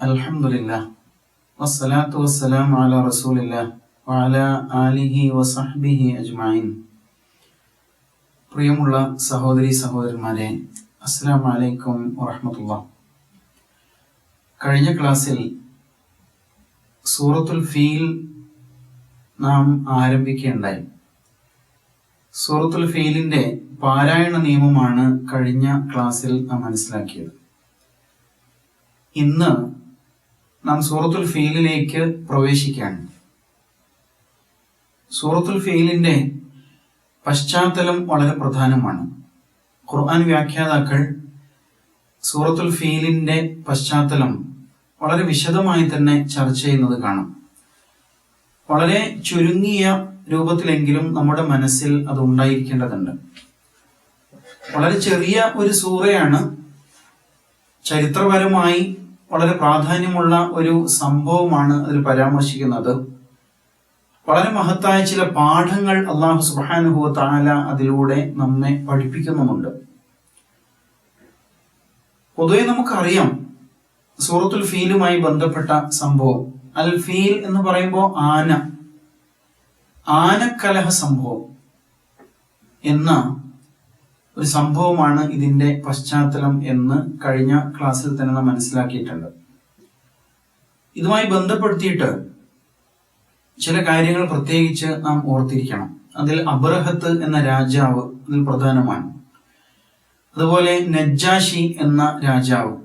അൽഹംദുലില്ലാ. വസ്സലാത്തു വസ്സലാം അലാ റസൂലില്ലാ വഅല ആലിഹി വസഹ്ബിഹി അജ്മഈൻ പ്രിയമുള്ള സഹോദരി സഹോദരന്മാരെ അസ്സലാമു അലൈക്കും വറഹ്മത്തുള്ളാഹ് കഴിഞ്ഞ ക്ലാസ്സിൽ സൂറത്തുൽ ഫീൽ നാം ആരംഭിക്കുകയുണ്ടായി സൂറത്തുൽ ഫീലിന്റെ പാരായണ നിയമമാണ് കഴിഞ്ഞ ക്ലാസ്സിൽ നാം മനസ്സിലാക്കിയത്. ഇന്ന് നാം സൂറത്തുൽ ഫീലിലേക്ക് പ്രവേശിക്കുകയാണ് സൂറത്തുൽ ഫീലിന്റെ പശ്ചാത്തലം വളരെ പ്രധാനമാണ്. ഖുർആൻ വ്യാഖ്യാതാക്കൾ സൂറത്തുൽ ഫീലിന്റെ പശ്ചാത്തലം വളരെ വിശദമായി തന്നെ ചർച്ച ചെയ്യുന്നത് കാണാം. വളരെ ചുരുങ്ങിയ രൂപത്തിലെങ്കിലും നമ്മുടെ മനസ്സിൽ അത് ഉണ്ടായിരിക്കേണ്ടതുണ്ട്. വളരെ ചെറിയ ഒരു സൂറയാണ് ചരിത്രപരമായി വളരെ പ്രാധാന്യമുള്ള ഒരു സംഭവമാണ് അതിൽ പരാമർശിക്കുന്നത്. വളരെ മഹത്തായ ചില പാഠങ്ങൾ അള്ളാഹു സുബാനുഭവ താല അതിലൂടെ നമ്മെ പഠിപ്പിക്കുന്നുമുണ്ട്. പൊതുവെ നമുക്കറിയാം സൂറത്തുൽ ഫീലുമായി ബന്ധപ്പെട്ട സംഭവം. അൽ ഫീൽ എന്ന് പറയുമ്പോൾ ആന. ആനക്കലഹ സംഭവം എന്ന ഒരു സംഭവമാണ് ഇതിന്റെ പശ്ചാത്തലം എന്ന് കഴിഞ്ഞ ക്ലാസ്സിൽ തന്നെ നാം മനസ്സിലാക്കിയിട്ടുണ്ട്. ഇതുമായി ബന്ധപ്പെടുത്തിയിട്ട് ചില കാര്യങ്ങൾ പ്രത്യേകിച്ച് നാം ഓർത്തിരിക്കണം. അതിൽ അബ്രഹത്ത് എന്ന രാജാവ് അതിൽ പ്രധാനമാണ്. അതുപോലെ നജ്ജാഷി എന്ന രാജാവ്.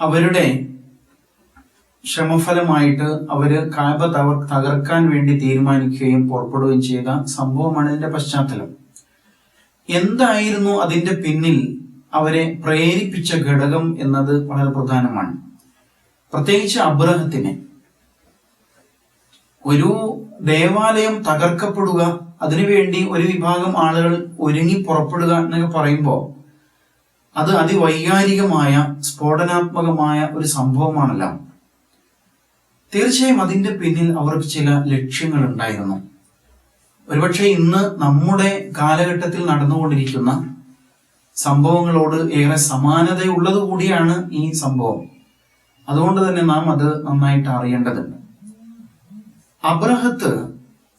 അവരുടെ ശ്രമഫലമായിട്ട് അവർ കാബ തവർ തകർക്കാൻ വേണ്ടി തീരുമാനിക്കുകയും പുറപ്പെടുകയും ചെയ്ത സംഭവമാണ് ഇതിന്റെ പശ്ചാത്തലം. എന്തായിരുന്നു അതിന്റെ പിന്നിൽ അവരെ പ്രേരിപ്പിച്ച ഘടകം എന്നത് വളരെ പ്രധാനമാണ്. പ്രത്യേകിച്ച് അബ്രഹത്തിനെ. ഒരു ദേവാലയം തകർക്കപ്പെടുക അതിനുവേണ്ടി ഒരു വിഭാഗം ആളുകൾ ഒരുങ്ങി പുറപ്പെടുക എന്നൊക്കെ പറയുമ്പോൾ അത് അതിവൈകാരികമായ സ്ഫോടനാത്മകമായ ഒരു സംഭവമാണല്ലോ. തീർച്ചയായും അതിന്റെ പിന്നിൽ അവർക്ക് ചില ലക്ഷ്യങ്ങൾ ഉണ്ടായിരുന്നു ഒരുപക്ഷെ ഇന്ന് നമ്മുടെ കാലഘട്ടത്തിൽ നടന്നുകൊണ്ടിരിക്കുന്ന സംഭവങ്ങളോട് ഏറെ സമാനതയുള്ളത് കൂടിയാണ് ഈ സംഭവം. അതുകൊണ്ട് തന്നെ നാം അത് നന്നായിട്ട് അറിയേണ്ടതുണ്ട്. അബ്രഹത്ത്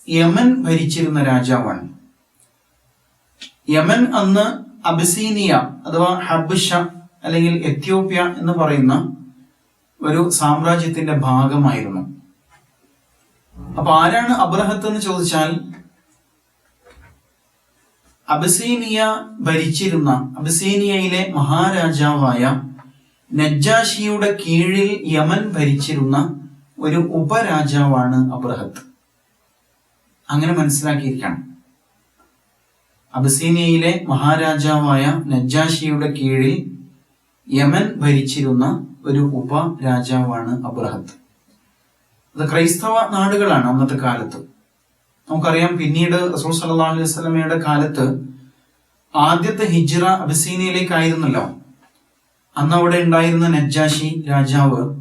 യമൻ ഭരിച്ചിരുന്ന രാജാവാണ്. യമൻ അന്ന് അബിസീനിയ അഥവാ ഹബ്ഷ അല്ലെങ്കിൽ എത്യോപ്യ എന്ന് പറയുന്ന ഒരു സാമ്രാജ്യത്തിന്റെ ഭാഗമായിരുന്നു. അപ്പൊ ആരാണ് അബ്രഹത്ത് എന്ന് ചോദിച്ചാൽ അബസീനിയ ഭരിച്ചിരുന്ന അബസീനിയയിലെ മഹാരാജാവായ നജ്ജാഷിയുടെ കീഴിൽ യമൻ ഭരിച്ചിരുന്ന ഒരു ഉപരാജാവാണ് അബ്രഹത്ത്. അങ്ങനെ മനസ്സിലാക്കിയിരിക്കണം. അബസീനിയയിലെ മഹാരാജാവായ നജ്ജാഷിയുടെ കീഴിൽ യമൻ ഭരിച്ചിരുന്ന ഒരു ഉപ രാജാവാണ് അബ്രഹത്ത്. അത് ക്രൈസ്തവ നാടുകളാണ് അന്നത്തെ കാലത്ത്. നമുക്കറിയാം പിന്നീട് റസൂൽ സല്ലാ അലൈഹി സ്വലമയുടെ കാലത്ത് ആദ്യത്തെ ഹിജ്റ അബിസീനയിലേക്കായിരുന്നല്ലോ. അന്ന് അവിടെ ഉണ്ടായിരുന്ന നജ്ജാഷി രാജാവ്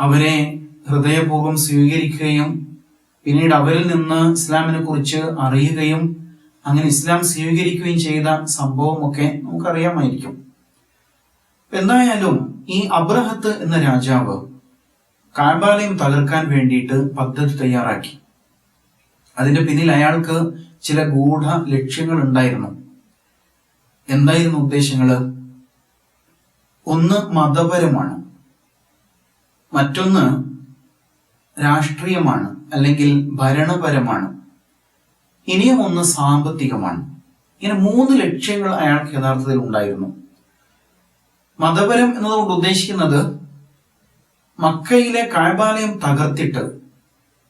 അവരെ ഹൃദയപൂർവം സ്വീകരിക്കുകയും പിന്നീട് അവരിൽ നിന്ന് ഇസ്ലാമിനെ കുറിച്ച് അറിയുകയും അങ്ങനെ ഇസ്ലാം സ്വീകരിക്കുകയും ചെയ്ത സംഭവമൊക്കെ നമുക്കറിയാമായിരിക്കും. എന്തായാലും ഈ അബ്രഹത്ത് എന്ന രാജാവ് കാബാലയം തകർക്കാൻ വേണ്ടിയിട്ട് പദ്ധതി തയ്യാറാക്കി. അതിന്റെ പിന്നിൽ അയാൾക്ക് ചില ഗൂഢ ലക്ഷ്യങ്ങൾ ഉണ്ടായിരുന്നു. എന്തായിരുന്നു ഉദ്ദേശങ്ങൾ? ഒന്ന് മതപരമാണ്. മറ്റൊന്ന് രാഷ്ട്രീയമാണ് അല്ലെങ്കിൽ ഭരണപരമാണ്. ഇനിയും ഒന്ന് സാമ്പത്തികമാണ്. ഇങ്ങനെ മൂന്ന് ലക്ഷ്യങ്ങൾ അയാൾക്ക് യഥാർത്ഥത്തിൽ ഉണ്ടായിരുന്നു. മതപരം എന്നതുകൊണ്ട് ഉദ്ദേശിക്കുന്നത് മക്കയിലെ കാഴ്ബാലയം തകർത്തിട്ട്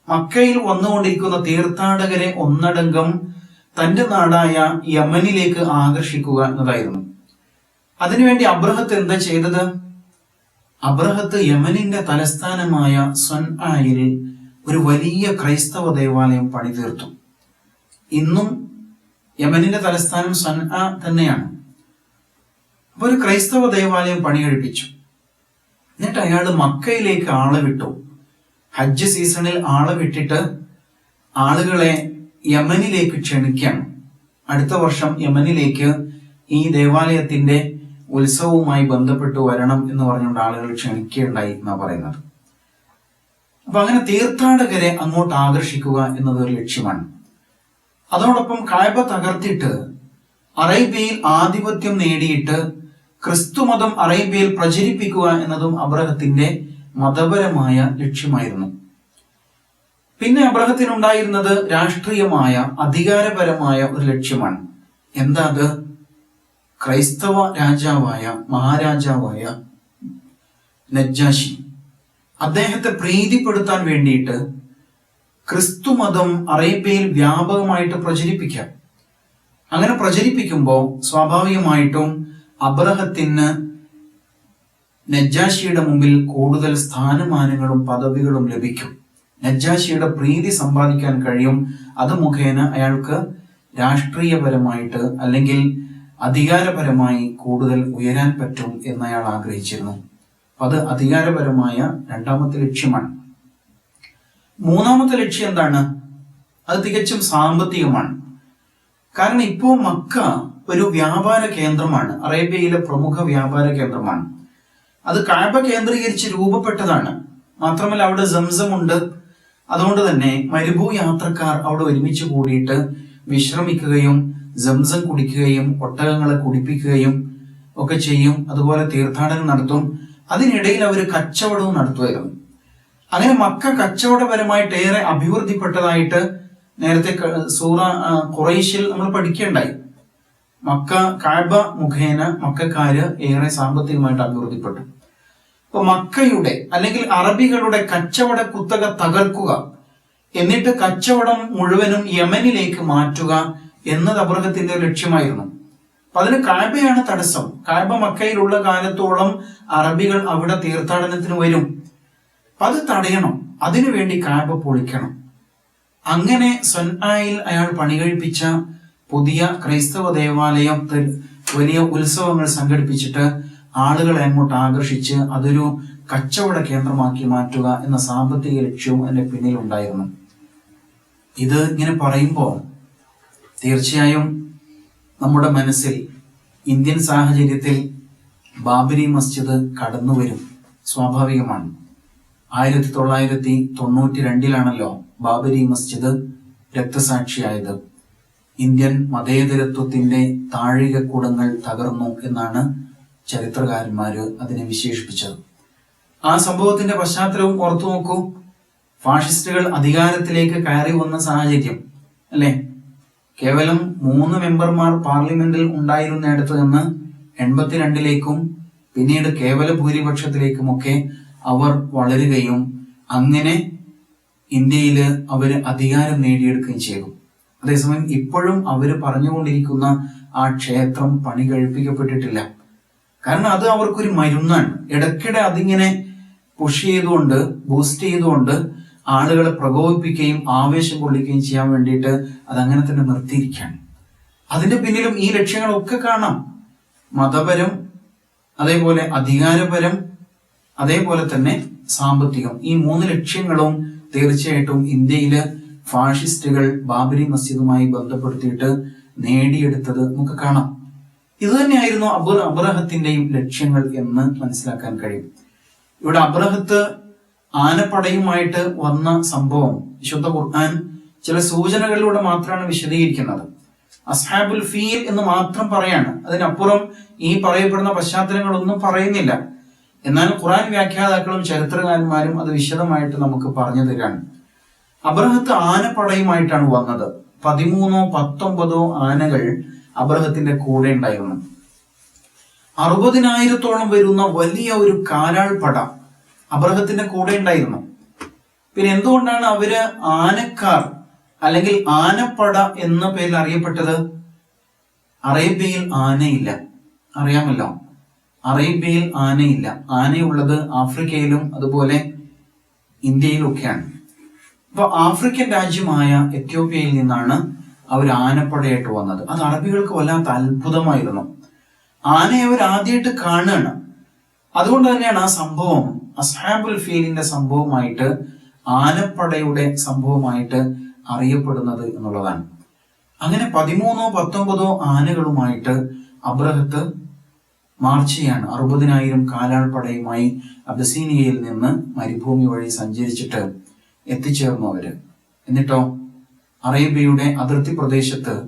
മക്കയിൽ വന്നുകൊണ്ടിരിക്കുന്ന തീർത്ഥാടകരെ ഒന്നടങ്കം തന്റെ നാടായ യമനിലേക്ക് ആകർഷിക്കുക എന്നതായിരുന്നു. അതിനുവേണ്ടി അബ്രഹത്ത് എന്താ ചെയ്തത്? അബ്രഹത്ത് യമനിന്റെ തലസ്ഥാനമായ സൊൻആയിൽ ഒരു വലിയ ക്രൈസ്തവ ദേവാലയം പണിതീർത്തു. ഇന്നും യമനിന്റെ തലസ്ഥാനം സൊൻആ തന്നെയാണ്. അപ്പൊ ഒരു ക്രൈസ്തവ ദേവാലയം പണികഴിപ്പിച്ചു എന്നിട്ട് അയാൾ മക്കയിലേക്ക് ആളെ വിട്ടു. ഹജ്ജ് സീസണിൽ ആളെ വിട്ടിട്ട് ആളുകളെ യമനിലേക്ക് ക്ഷണിക്കണം അടുത്ത വർഷം യമനിലേക്ക് ഈ ദേവാലയത്തിന്റെ ഉത്സവവുമായി ബന്ധപ്പെട്ട് വരണം എന്ന് പറഞ്ഞുകൊണ്ട് ആളുകൾ ക്ഷണിക്കുകയുണ്ടായി എന്നാണ് പറയുന്നത്. അപ്പൊ അങ്ങനെ തീർത്ഥാടകരെ അങ്ങോട്ട് ആകർഷിക്കുക എന്നത് ഒരു ലക്ഷ്യമാണ്. അതോടൊപ്പം കായബ തകർത്തിട്ട് അറേബ്യയിൽ ആധിപത്യം നേടിയിട്ട് ക്രിസ്തുമതം അറേബ്യയിൽ പ്രചരിപ്പിക്കുക എന്നതും അബ്രഹത്തിന്റെ മതപരമായ ലക്ഷ്യമായിരുന്നു. പിന്നെ അബ്രഹത്തിനുണ്ടായിരുന്നത് രാഷ്ട്രീയമായ അധികാരപരമായ ഒരു ലക്ഷ്യമാണ്. എന്താ അത്? ക്രൈസ്തവ രാജാവായ മഹാരാജാവായ നജ്ജാശി അദ്ദേഹത്തെ പ്രീതിപ്പെടുത്താൻ വേണ്ടിയിട്ട് ക്രിസ്തുമതം അറേബ്യയിൽ വ്യാപകമായിട്ട് പ്രചരിപ്പിക്കാം. അങ്ങനെ പ്രചരിപ്പിക്കുമ്പോൾ സ്വാഭാവികമായിട്ടും അബ്രഹത്തിന് നജ്ജാശിയുടെ മുമ്പിൽ കൂടുതൽ സ്ഥാനമാനങ്ങളും പദവികളും ലഭിക്കും. നജ്ജാശിയുടെ പ്രീതി സമ്പാദിക്കാൻ കഴിയും. അത് മുഖേന അയാൾക്ക് രാഷ്ട്രീയപരമായിട്ട് അല്ലെങ്കിൽ അധികാരപരമായി കൂടുതൽ ഉയരാൻ പറ്റും എന്ന് അയാൾ ആഗ്രഹിച്ചിരുന്നു. അത് അധികാരപരമായ രണ്ടാമത്തെ ലക്ഷ്യമാണ്. മൂന്നാമത്തെ ലക്ഷ്യം എന്താണ്? അത് തികച്ചും സാമ്പത്തികമാണ്. കാരണം ഇപ്പോൾ മക്ക ഒരു വ്യാപാര കേന്ദ്രമാണ്. അറേബ്യയിലെ പ്രമുഖ വ്യാപാര കേന്ദ്രമാണ്. അത് കാബ കേന്ദ്രീകരിച്ച് രൂപപ്പെട്ടതാണ്. മാത്രമല്ല അവിടെ സംസം ഉണ്ട് അതുകൊണ്ട് തന്നെ മരുഭൂ യാത്രക്കാർ അവിടെ ഒരുമിച്ച് കൂടിയിട്ട് വിശ്രമിക്കുകയും സംസം കുടിക്കുകയും ഒട്ടകങ്ങളെ കുടിപ്പിക്കുകയും ഒക്കെ ചെയ്യും. അതുപോലെ തീർത്ഥാടനം നടത്തും. അതിനിടയിൽ അവർ കച്ചവടവും നടത്തുമായിരുന്നു അങ്ങനെ മക്ക കച്ചവടപരമായിട്ട് ഏറെ അഭിവൃദ്ധിപ്പെട്ടതായിട്ട് നേരത്തെ സൂറ ഖുറൈശിൽ നമ്മൾ പഠിക്കേണ്ടായി. മക്ക കാബ മുഖേന മക്കാര് ഏറെ സാമ്പത്തികമായിട്ട് അഭിവൃദ്ധിപ്പെട്ടു. അപ്പൊ മക്കയുടെ അല്ലെങ്കിൽ അറബികളുടെ കച്ചവട കുത്തക തകർക്കുക എന്നിട്ട് കച്ചവടം മുഴുവനും യമനിലേക്ക് മാറ്റുക എന്നത് അബ്രഹത്തിന്റെ ലക്ഷ്യമായിരുന്നു. അപ്പൊ അതിന് കാബയാണ് തടസ്സം. കാബ മക്കയിലുള്ള കാലത്തോളം അറബികൾ അവിടെ തീർത്ഥാടനത്തിന് വരും. അത് തടയണം. അതിനുവേണ്ടി കാബ പൊളിക്കണം. അങ്ങനെ സൊൻആയിൽ അയാൾ പണികഴിപ്പിച്ച പുതിയ ക്രൈസ്തവ ദേവാലയത്തിൽ വലിയ ഉത്സവങ്ങൾ സംഘടിപ്പിച്ചിട്ട് ആളുകളെ അങ്ങോട്ട് ആകർഷിച്ച് അതൊരു കച്ചവട കേന്ദ്രമാക്കി മാറ്റുക എന്ന സാമ്പത്തിക ലക്ഷ്യവും അതിന്റെ പിന്നിലുണ്ടായിരുന്നു ഇത് ഇങ്ങനെ പറയുമ്പോൾ തീർച്ചയായും നമ്മുടെ മനസ്സിൽ ഇന്ത്യൻ സാഹചര്യത്തിൽ ബാബരി മസ്ജിദ് കടന്നുവരും. സ്വാഭാവികമാണ്. ആയിരത്തി തൊള്ളായിരത്തി തൊണ്ണൂറ്റി രണ്ടിലാണല്ലോ ബാബരി മസ്ജിദ് രക്തസാക്ഷിയായത്. ഇന്ത്യൻ മതേതരത്വത്തിന്റെ താഴികക്കുടങ്ങൾ തകർന്നു എന്നാണ് ചരിത്രകാരന്മാര് അതിനെ വിശേഷിപ്പിച്ചത്. ആ സംഭവത്തിന്റെ പശ്ചാത്തലവും ഓർത്തു നോക്കൂ. ഫാഷിസ്റ്റുകൾ അധികാരത്തിലേക്ക് കയറി വന്ന സാഹചര്യം അല്ലെ? കേവലം മൂന്ന് മെമ്പർമാർ പാർലമെന്റിൽ ഉണ്ടായിരുന്നിടത്ത് നിന്ന് എൺപത്തിരണ്ടിലേക്കും പിന്നീട് കേവല ഭൂരിപക്ഷത്തിലേക്കുമൊക്കെ അവർ വളരുകയും അങ്ങനെ ഇന്ത്യയിൽ അവർ അധികാരം നേടിയെടുക്കുകയും ചെയ്തു. അതേസമയം ഇപ്പോഴും അവർ പറഞ്ഞുകൊണ്ടിരിക്കുന്ന ആ ക്ഷേത്രം പണി കഴിപ്പിക്കപ്പെട്ടിട്ടില്ല. കാരണം അത് അവർക്കൊരു മരുന്നാണ്. ഇടയ്ക്കിടെ അതിങ്ങനെ പുഷ് ചെയ്തുകൊണ്ട് ബൂസ്റ്റ് ചെയ്തുകൊണ്ട് ആളുകളെ പ്രകോപിപ്പിക്കുകയും ആവേശം കൊള്ളിക്കുകയും ചെയ്യാൻ വേണ്ടിയിട്ട് അതങ്ങനെ തന്നെ നിർത്തിയിരിക്കുകയാണ്. അതിന്റെ പിന്നിലും ഈ ലക്ഷ്യങ്ങളൊക്കെ കാണാം. മതപരം അതേപോലെ അധികാരപരം അതേപോലെ തന്നെ സാമ്പത്തികം. ഈ മൂന്ന് ലക്ഷ്യങ്ങളും തീർച്ചയായിട്ടും ഇന്ത്യയിൽ ഫാഷിസ്റ്റുകൾ ബാബരി മസ്ജിദുമായി ബന്ധപ്പെടുത്തിയിട്ട് നേടിയെടുത്തത് നമുക്ക് കാണാം. ഇത് തന്നെയായിരുന്നു അബുർ അബ്രഹത്തിന്റെയും ലക്ഷ്യങ്ങൾ എന്ന് മനസ്സിലാക്കാൻ കഴിയും. ഇവിടെ അബ്രഹത്ത് ആനപ്പടയുമായിട്ട് വന്ന സംഭവം വിശുദ്ധ ഖുർആൻ ചില സൂചനകളിലൂടെ മാത്രമാണ് വിശദീകരിക്കുന്നത്. അസ്ഹാബുൽ ഫീൽ എന്ന് മാത്രം പറയാണ്. അതിനപ്പുറം ഈ പറയപ്പെടുന്ന പശ്ചാത്തലങ്ങളൊന്നും പറയുന്നില്ല. എന്നാൽ ഖുറാൻ വ്യാഖ്യാതാക്കളും ചരിത്രകാരന്മാരും അത് വിശദമായിട്ട് നമുക്ക് പറഞ്ഞു തരാണ്. അബ്രഹത്ത് ആനപ്പടയുമായിട്ടാണ് വന്നത്. പതിമൂന്നോ പത്തൊമ്പതോ ആനകൾ അബ്രഹത്തിന്റെ കൂടെ ഉണ്ടായിരുന്നു. അറുപതിനായിരത്തോളം വരുന്ന വലിയ ഒരു കാലാൾപ്പട അബ്രഹത്തിന്റെ കൂടെ ഉണ്ടായിരുന്നു. പിന്നെ എന്തുകൊണ്ടാണ് അവർ ആനക്കാർ അല്ലെങ്കിൽ ആനപ്പട എന്ന പേരിൽ അറിയപ്പെട്ടത്? അറേബ്യയിൽ ആനയില്ല. അറിയാമല്ലോ. അറേബ്യയിൽ ആനയില്ല. ആനയുള്ളത് ആഫ്രിക്കയിലും അതുപോലെ ഇന്ത്യയിലും ഒക്കെയാണ് അപ്പൊ ആഫ്രിക്കൻ രാജ്യമായ എത്യോപ്യയിൽ നിന്നാണ് അവർ ആനപ്പടയായിട്ട് വന്നത്. അത് അറബികൾക്ക് വല്ലാത്ത അത്ഭുതമായിരുന്നു. ആനയെ അവർ ആദ്യമായിട്ട് കാണുകയാണ് അതുകൊണ്ട് തന്നെയാണ് ആ സംഭവം അസ്ഹാബുൽ ഫീലിന്റെ സംഭവമായിട്ട് ആനപ്പടയുടെ സംഭവമായിട്ട് അറിയപ്പെടുന്നത് എന്നുള്ളതാണ്. അങ്ങനെ പതിമൂന്നോ പത്തൊമ്പതോ ആനകളുമായിട്ട് അബ്രഹത്ത് മാർച്ച് ചെയ്യാണ് അറുപതിനായിരം കാലാൾപ്പടയുമായി അബസീനിയയിൽ നിന്ന് മരുഭൂമി വഴി സഞ്ചരിച്ചിട്ട് എത്തിച്ചേർന്നു അവർ. എന്നിട്ടോ അറേബ്യയുടെ അതിർത്തി പ്രദേശത്ത്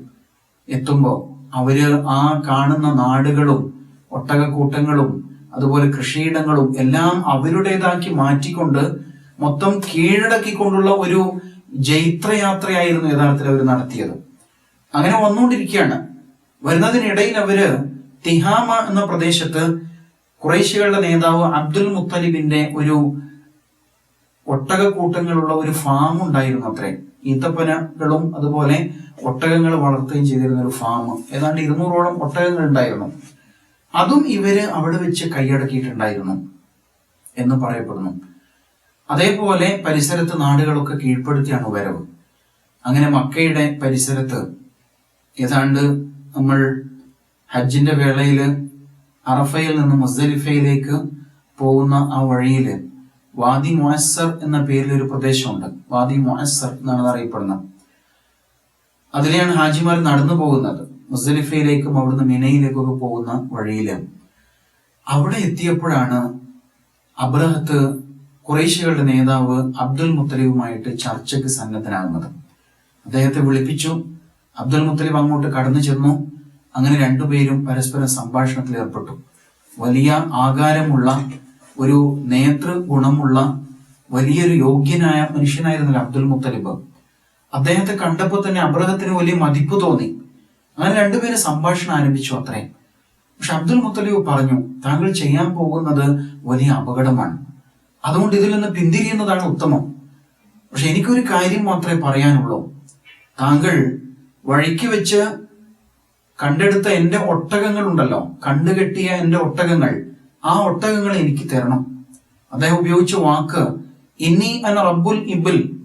എത്തുമ്പോൾ അവർ ആ കാണുന്ന നാടുകളും ഒട്ടകക്കൂട്ടങ്ങളും അതുപോലെ കൃഷിയിടങ്ങളും എല്ലാം അവരുടേതാക്കി മാറ്റിക്കൊണ്ട് മൊത്തം കീഴടക്കിക്കൊണ്ടുള്ള ഒരു ജൈത്രയാത്രയായിരുന്നു യഥാർത്ഥത്തിൽ അവർ നടത്തിയത്. അങ്ങനെ വന്നുകൊണ്ടിരിക്കുകയാണ്. വരുന്നതിനിടയിൽ അവർ തിഹാമ എന്ന പ്രദേശത്ത് കുറേശ്യകളുടെ നേതാവ് അബ്ദുൽ മുത്തലിബിന്റെ ഒരു ഒട്ടകക്കൂട്ടങ്ങളുള്ള ഒരു ഫാം ഉണ്ടായിരുന്നു അത്രേ. ഈത്തപ്പനകളും അതുപോലെ ഒട്ടകങ്ങൾ വളർത്തുകയും ചെയ്തിരുന്ന ഒരു ഫാം ഏതാണ്ട് ഇരുന്നൂറോളം ഒട്ടകങ്ങൾ ഉണ്ടായിരുന്നു. അതും ഇവർ അവിടെ വെച്ച് കൈയടക്കിയിട്ടുണ്ടായിരുന്നു എന്ന് പറയപ്പെടുന്നു. അതേപോലെ പരിസരത്ത് നാടുകളൊക്കെ കീഴ്പ്പെടുത്തിയാണ് വരവ്. അങ്ങനെ മക്കയുടെ പരിസരത്ത് ഏതാണ്ട് നമ്മൾ ഹജ്ജിന്റെ വേളയിൽ അറഫയിൽ നിന്ന് മുസ്ദലിഫയിലേക്ക് പോകുന്ന ആ വഴിയിൽ വാദി മുഅസ്സർ എന്ന പേരിൽ ഒരു പ്രദേശമുണ്ട്. വാദി മുഅസ്സർ എന്നാണ് അറിയപ്പെടുന്നത്. അതിലെയാണ് ഹാജിമാർ നടന്നു പോകുന്നത്. മുസ്ദലിഫയിലേക്കും അവിടുന്ന് മിനയിലേക്കൊക്കെ പോകുന്ന വഴിയിൽ അവിടെ എത്തിയപ്പോഴാണ് അബ്രഹത്ത് കുറേശ്യകളുടെ നേതാവ് അബ്ദുൽ മുത്തലിബുമായിട്ട് ചർച്ചയ്ക്ക് സന്നദ്ധനാകുന്നത്. അദ്ദേഹത്തെ വിളിപ്പിച്ചു. അബ്ദുൽ മുത്തലിബ് അങ്ങോട്ട് കടന്നു ചെന്നു. അങ്ങനെ രണ്ടുപേരും പരസ്പരം സംഭാഷണത്തിൽ ഏർപ്പെട്ടു. വലിയ ആകാരമുള്ള ഒരു നേതൃ ഗുണമുള്ള വലിയൊരു യോഗ്യനായ മനുഷ്യനായിരുന്നു അബ്ദുൽ മുത്തലിബ്. അദ്ദേഹത്തെ കണ്ടപ്പോൾ തന്നെ അബ്രഹത്തിന് വലിയ മതിപ്പ് തോന്നി. അങ്ങനെ രണ്ടുപേരും സംഭാഷണം ആരംഭിച്ചു അത്രേ. പക്ഷെ അബ്ദുൽ മുത്തലിബ് പറഞ്ഞു താങ്കൾ ചെയ്യാൻ പോകുന്നത് വലിയ അപകടമാണ്. അതുകൊണ്ട് ഇതിൽ നിന്ന് പിന്തിരിയുന്നതാണ് ഉത്തമം. പക്ഷെ എനിക്കൊരു കാര്യം മാത്രമേ പറയാനുള്ളൂ. താങ്കൾ വഴിക്ക് വെച്ച് കണ്ടെടുത്ത എന്റെ ഒട്ടകങ്ങൾ ഉണ്ടല്ലോ കണ്ടുകെട്ടിയ എന്റെ ഒട്ടകങ്ങൾ. ആ ഒട്ടകങ്ങൾ എനിക്ക് തരണം. അദ്ദേഹം ഉപയോഗിച്ച വാക്ക് ഇന്നി അന റബ്ബുൽ ഇബിൽ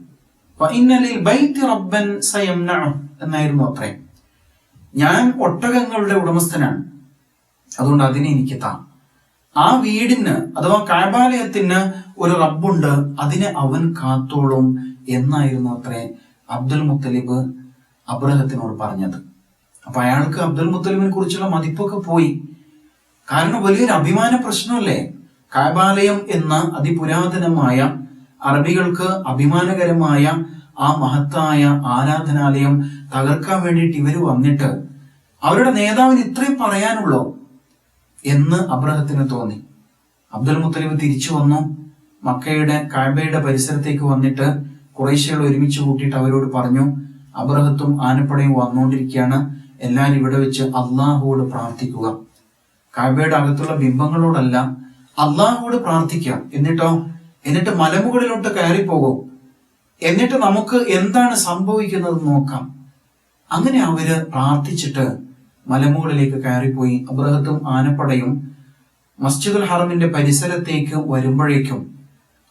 റബ്ബൻ എന്നായിരുന്നു അത്രേ. ഞാൻ ഒട്ടകങ്ങളുടെ ഉടമസ്ഥനാണ്. അതുകൊണ്ട് അതിനെ എനിക്ക് താ. ആ വീടിന് അഥവാ കാബാലയത്തിന് ഒരു റബ്ബുണ്ട്. അതിനെ അവൻ കാത്തോളും എന്നായിരുന്നു അത്രേ അബ്ദുൽ മുത്തലിബ് അബ്രഹത്തിനോട് പറഞ്ഞത്. അപ്പൊ അയാൾക്ക് അബ്ദുൽ മുത്തലിമിനെ കുറിച്ചുള്ള മതിപ്പൊക്കെ പോയി. കാരണം വലിയൊരു അഭിമാന പ്രശ്നമല്ലേ? കാബാലയം എന്ന അതിപുരാതനമായ അറബികൾക്ക് അഭിമാനകരമായ ആ മഹത്തായ ആരാധനാലയം തകർക്കാൻ വേണ്ടിയിട്ട് ഇവർ വന്നിട്ട് അവരുടെ നേതാവിന് ഇത്രയും പറയാനുള്ളോ എന്ന് അബ്രഹത്തിന് തോന്നി. അബ്ദുൽ മുത്തലിബ് തിരിച്ചു വന്നു. മക്കയുടെ കാബയുടെ പരിസരത്തേക്ക് വന്നിട്ട് കുറേശ്യകൾ ഒരുമിച്ച് കൂട്ടിയിട്ട് അവരോട് പറഞ്ഞു അബ്രഹത്തും ആനപ്പടയും വന്നുകൊണ്ടിരിക്കുകയാണ്. എല്ലാവരും ഇവിടെ വെച്ച് അള്ളാഹുവോട് പ്രാർത്ഥിക്കുക. കാബയുടെ അകത്തുള്ള ബിംബങ്ങളോടല്ല അള്ളാഹുവോട് പ്രാർത്ഥിക്കുക. എന്നിട്ടോ? എന്നിട്ട് മലമുകളിലോട്ട് കയറി പോകും എന്നിട്ട് നമുക്ക് എന്താണ് സംഭവിക്കുന്നത് നോക്കാം. അങ്ങനെ അവർ പ്രാർത്ഥിച്ചിട്ട് മലമുകളിലേക്ക് കയറിപ്പോയി. അബ്രഹത്തും ആനപ്പടയും മസ്ജിദുൽ ഹറമിന്റെ പരിസരത്തേക്ക് വരുമ്പോഴേക്കും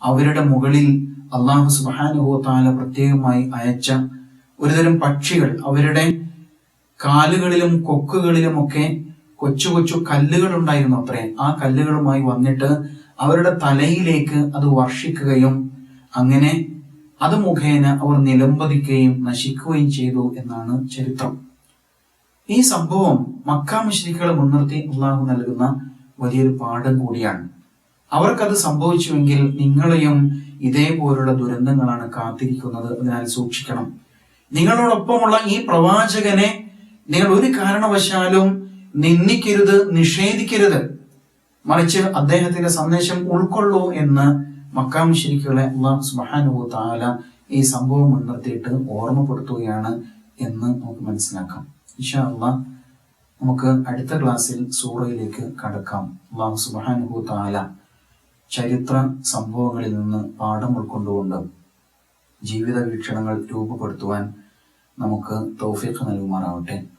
അവരുടെ മുകളിൽ അള്ളാഹു സുബാനുഹോ താല പ്രത്യേകമായി അയച്ച ഒരുതരം പക്ഷികൾ അവരുടെ കാലുകളിലും കൊക്കുകളിലുമൊക്കെ കൊച്ചു കൊച്ചു കല്ലുകൾ ഉണ്ടായിരുന്നു അത്രേ. ആ കല്ലുകളുമായി വന്നിട്ട് അവരുടെ തലയിലേക്ക് അത് വർഷിക്കുകയും അങ്ങനെ അത് മുഖേന അവർ നിലംപതിക്കുകയും നശിക്കുകയും ചെയ്തു എന്നാണ് ചരിത്രം. ഈ സംഭവം മക്ക മുശ്രിക്കുകളെ മുൻനിർത്തി അള്ളാഹു നൽകുന്ന വലിയൊരു പാഠം കൂടിയാണ്. അവർക്കത് സംഭവിച്ചുവെങ്കിൽ നിങ്ങളെയും ഇതേപോലുള്ള ദുരന്തങ്ങളാണ് കാത്തിരിക്കുന്നത്. അതിനാൽ സൂക്ഷിക്കണം. നിങ്ങളോടൊപ്പമുള്ള ഈ പ്രവാചകനെ നിങ്ങൾ ഒരു കാരണവശാലും നിന്ദിക്കരുത് നിഷേധിക്കരുത്. മറിച്ച് അദ്ദേഹത്തിന്റെ സന്ദേശം ഉൾക്കൊള്ളൂ എന്ന് മക്കാം ശരിക്കുകളെ അള്ളാഹ് താല ഈ സംഭവം മുൻനിർത്തിയിട്ട് ഓർമ്മപ്പെടുത്തുകയാണ് എന്ന് നമുക്ക് മനസ്സിലാക്കാം. അള്ളാഹ് നമുക്ക് അടുത്ത ക്ലാസ്സിൽ സൂറയിലേക്ക് കടക്കാം. അള്ളാഹു സുബാനുഭൂ താല ചരിത്ര സംഭവങ്ങളിൽ നിന്ന് പാഠം ഉൾക്കൊണ്ടുകൊണ്ട് ജീവിത വീക്ഷണങ്ങൾ രൂപപ്പെടുത്തുവാൻ നമുക്ക് തൗഫീഖ് നൽകുമാറാവട്ടെ.